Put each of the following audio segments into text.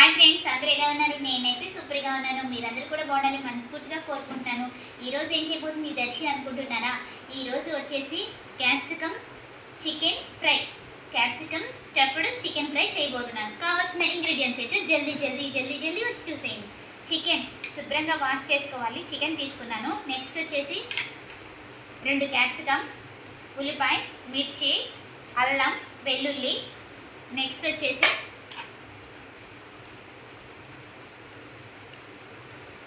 Hi friends అందరూ ఎలా ఉన్నారు? నేనైతే సూపర్గా ఉన్నాను. మీరందరూ కూడా బాగుండాలి మనస్ఫూర్తిగా కోరుకుంటున్నాను. ఈరోజు ఏం చేయబోతుంది? దర్శి అనుకుంటున్నారా? ఈరోజు వచ్చేసి capsicum chicken fry. Capsicum stuffed chicken fry చేయబోతున్నాను. కావాల్సిన ఇంగ్రీడియంట్స్ ఏంటో జల్దీ జల్దీ జల్దీ జల్దీ వచ్చి చూసేయండి. చికెన్ శుభ్రంగా వాష్ చేసుకోవాలి. చికెన్ తీసుకున్నాను. నెక్స్ట్ వచ్చేసి రెండు క్యాప్సికమ్ ఉల్లిపాయ మిర్చి అల్లం వెల్లుల్లి. నెక్స్ట్ వచ్చేసి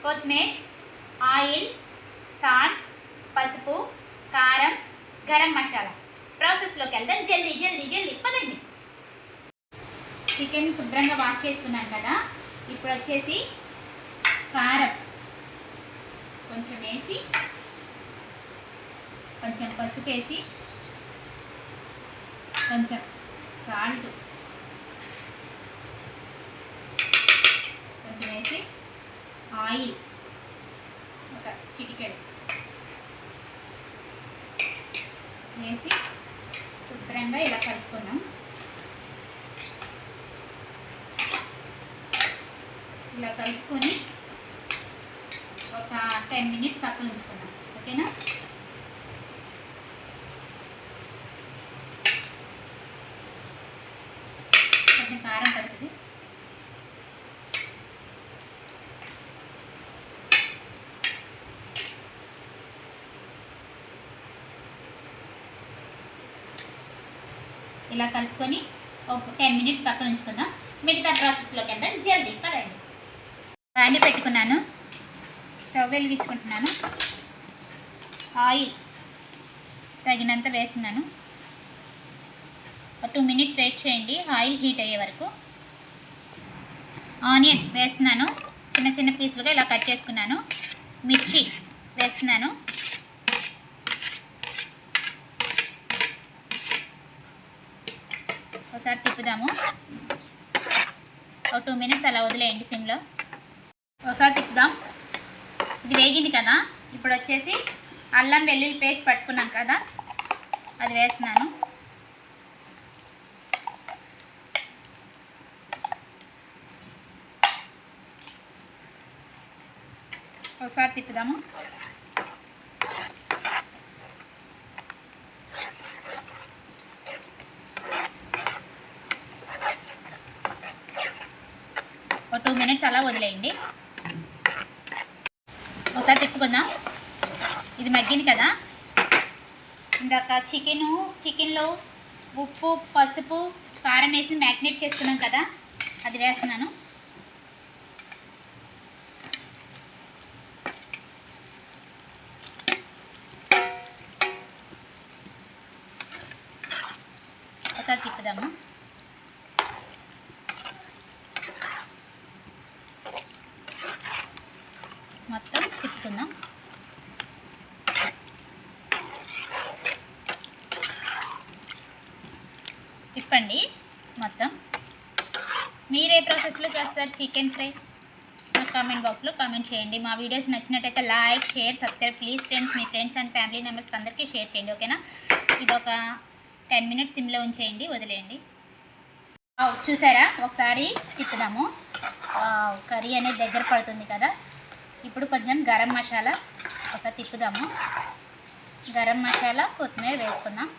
కొత్తిమీర ఆయిల్ సాల్ట్ పసుపు కారం గరం మసాలా. ప్రాసెస్లోకి వెళ్దాం. జల్దీ జల్దీ జల్దీ. పదండి. చికెన్ శుభ్రంగా వాష్ చేసుకున్నాం కదా. ఇప్పుడు వచ్చేసి కారం. కొంచెం వేసి కొంచెం పసుపు వేసి కొంచెం సాల్ట్. కొంచెం వేసి ఆయిల్. ఒక చిటికెడు. వేసి శుభ్రంగా ఇలా కలుపుకుందాం. ఇలా కలుపుకొని ఒక టెన్ మినిట్స్ పక్కన ఉంచుకోండి ఓకేనా కొంచెం కారం పడుతుంది ఇలా కలుపుకొని ఒక టెన్ మినిట్స్ పక్కన ఉంచుకుందాం. మిగతా ప్రాసెస్లోకి వెళ్దాం. జల్దీ పదండి. బాండి పెట్టుకున్నాను. స్టవ్ వెలిగించుకుంటున్నాను. ఆయిల్ తగినంత వేస్తున్నాను. ఒక టూ మినిట్స్ వెయిట్ చేయండి. ఆయిల్ హీట్ అయ్యే వరకు. ఆనియన్ వేస్తున్నాను. చిన్న చిన్న పీసులుగా ఇలా కట్ చేసుకున్నాను. మిర్చి వేస్తున్నాను. తిప్పుదాము ఒక టూ మినిట్స్ అలా వదిలేయండి సిమ్లో ఒకసారి తిప్పుదాం. ఇది వేగింది కదా? ఇప్పుడు వచ్చేసి అల్లం వెల్లుల్లి పేస్ట్ పట్టుకున్నాం కదా? అది వేస్తున్నాను. ఒకసారి తిప్పుదాము ఒక టూ మినిట్స్ అలా వదిలేయండి. ఒకసారి తిప్పుకుందాం. ఇది మగ్గింది కదా. ఇందాక చికెను చికెన్లో ఉప్పు పసుపు కారం వేసి మ్యాగ్నేట్ చేసుకున్నాం కదా. అది వేస్తున్నాను. ఒకసారి తిప్పుదాము? మీరే ప్రాసెస్లో చేస్తారు చికెన్ ఫ్రై కామెంట్ బాక్స్లో కామెంట్ చేయండి. మా వీడియోస్ నచ్చినట్టయితే like share subscribe please friends me friends and family members అందరికీ షేర్ చేయండి ఓకేనా ఇది ఒక టెన్ మినిట్స్ సిమ్లో ఉంచేయండి వదిలేయండి. చూసారా? ఒకసారి తిప్పుదాము. కర్రీ అనేది దగ్గర పడుతుంది కదా? ఇప్పుడు కొంచెం గరం మసాలా ఒకసారి తిప్పుదాము. గరం మసాలా కొత్తిమీర వేసుకుందాం.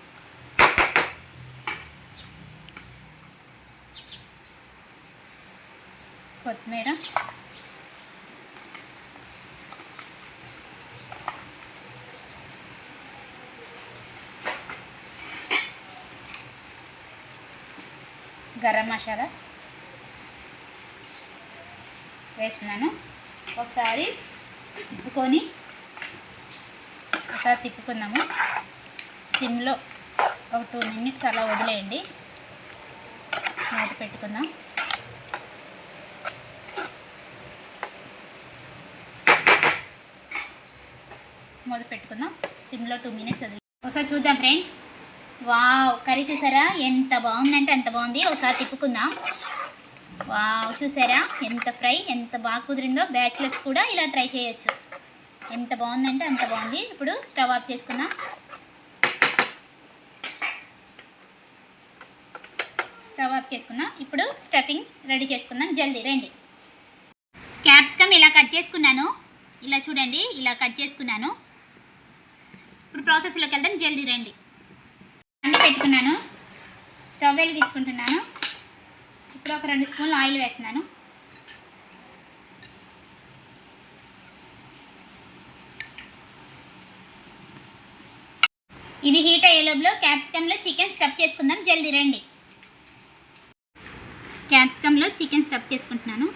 కొత్తిమీర. గరం మసాలా వేస్తున్నాను. ఒకసారి తిప్పుకొని ఒకసారి తిప్పుకుందాము. సిమ్లో ఒక టూ మినిట్స్ అలా వదిలేయండి. మూత పెట్టుకుందాం. మొదలు పెట్టుకుందాం. సిమ్లో టూ మినిట్స్ వదిలి ఒకసారి చూద్దాం ఫ్రెండ్స్ వావ్ కర్రీ చూసారా? ఎంత బాగుందంటే అంత బాగుంది. ఒకసారి తిప్పుకుందాం. వావ్ చూసారా? ఎంత ఫ్రై ఎంత బాగా కుదిరిందో బ్యాచిలర్స్ కూడా ఇలా ట్రై చేయొచ్చు. ఎంత బాగుందంటే అంత బాగుంది. ఇప్పుడు స్టవ్ ఆఫ్ చేసుకుందాం. స్టవ్ ఆఫ్ చేసుకుందాం. ఇప్పుడు స్టఫింగ్ రెడీ చేసుకుందాం. జల్దీ రండి. క్యాప్సికమ్ ఇలా కట్ చేసుకున్నాను. ఇలా చూడండి. ఇలా కట్ చేసుకున్నాను. ఇప్పుడు ప్రాసెస్లోకి వెళ్దాం జల్దీ రండి. అన్నీ పెట్టుకున్నాను. స్టవ్ వెలిగించుకుంటున్నాను. ఇప్పుడు ఒక రెండు స్పూన్లు ఆయిల్ వేస్తున్నాను. ఇది హీట్ అయ్యే లోపల క్యాప్సికంలో చికెన్ స్టఫ్ చేసుకుందాం. జల్దీ రండి. క్యాప్సికంలో చికెన్ స్టఫ్ చేసుకుంటున్నాను.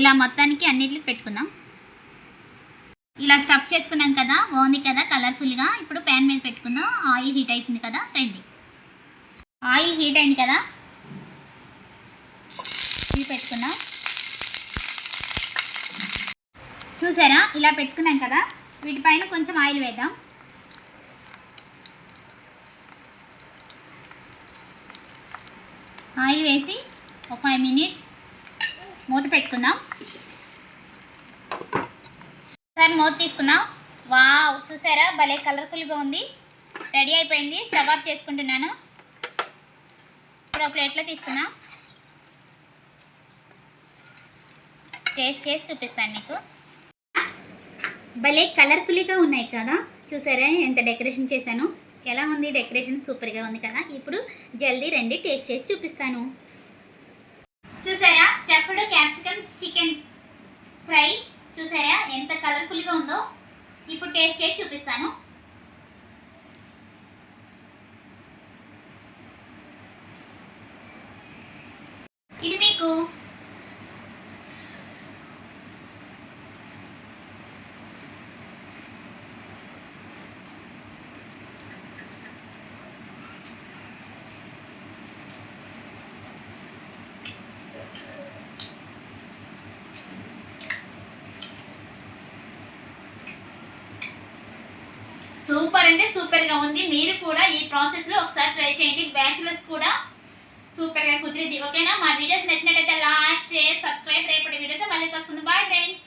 ఇలా మొత్తానికి అన్నిటికి పెట్టుకుందాం. ఇలా స్టఫ్ చేసుకున్నాం కదా బాగుంది కదా కలర్ఫుల్గా ఇప్పుడు ప్యాన్ మీద పెట్టుకుందాం. ఆయిల్ హీట్ అవుతుంది కదా రండి ఆయిల్ హీట్ అయింది కదా ఇవి పెట్టుకుందాం. చూసారా? ఇలా పెట్టుకున్నాం కదా వీటిపైన కొంచెం ఆయిల్ వేద్దాం. ఆయిల్ వేసి ఒక ఫైవ్ మినిట్స్ మూత పెట్టుకుందాం. సార్ మూత తీసుకుందాం. వావ్ చూసారా? భలే కలర్ఫుల్గా ఉంది. రెడీ అయిపోయింది. స్టవ్ ఆఫ్ చేసుకుంటున్నాను. ఇప్పుడు ఒక ప్లేట్లో తీసుకున్నాం టేస్ట్ చేసి చూపిస్తాను మీకు. భలే కలర్ఫుల్గా ఉన్నాయి కదా? చూసారా? ఎంత డెకరేషన్ చేశాను. ఎలా ఉంది? డెకరేషన్ సూపర్గా ఉంది కదా? ఇప్పుడు జల్దీ రండి టేస్ట్ చేసి చూపిస్తాను. చూసారా? స్టఫ్డ్ క్యాప్సికమ్ చికెన్ ఫ్రై చూసారా? ఎంత కలర్ఫుల్గా ఉందో. ఇప్పుడు టేస్ట్ చేసి చూపిస్తాను ఇది మీకు సూపర్ అంటే సూపర్గా ఉంది. మీరు కూడా ఈ ప్రాసెస్లో ఒకసారి ట్రై చేయండి. బ్యాచులర్స్ కూడా సూపర్గా కుదిరింది. ఓకేనా మా వీడియోస్ నచ్చినట్టయితే లైక్ షేర్ సబ్స్క్రైబ్ రేపటి వీడియోతో మళ్ళీ కలుసుకుందాం. Bye friends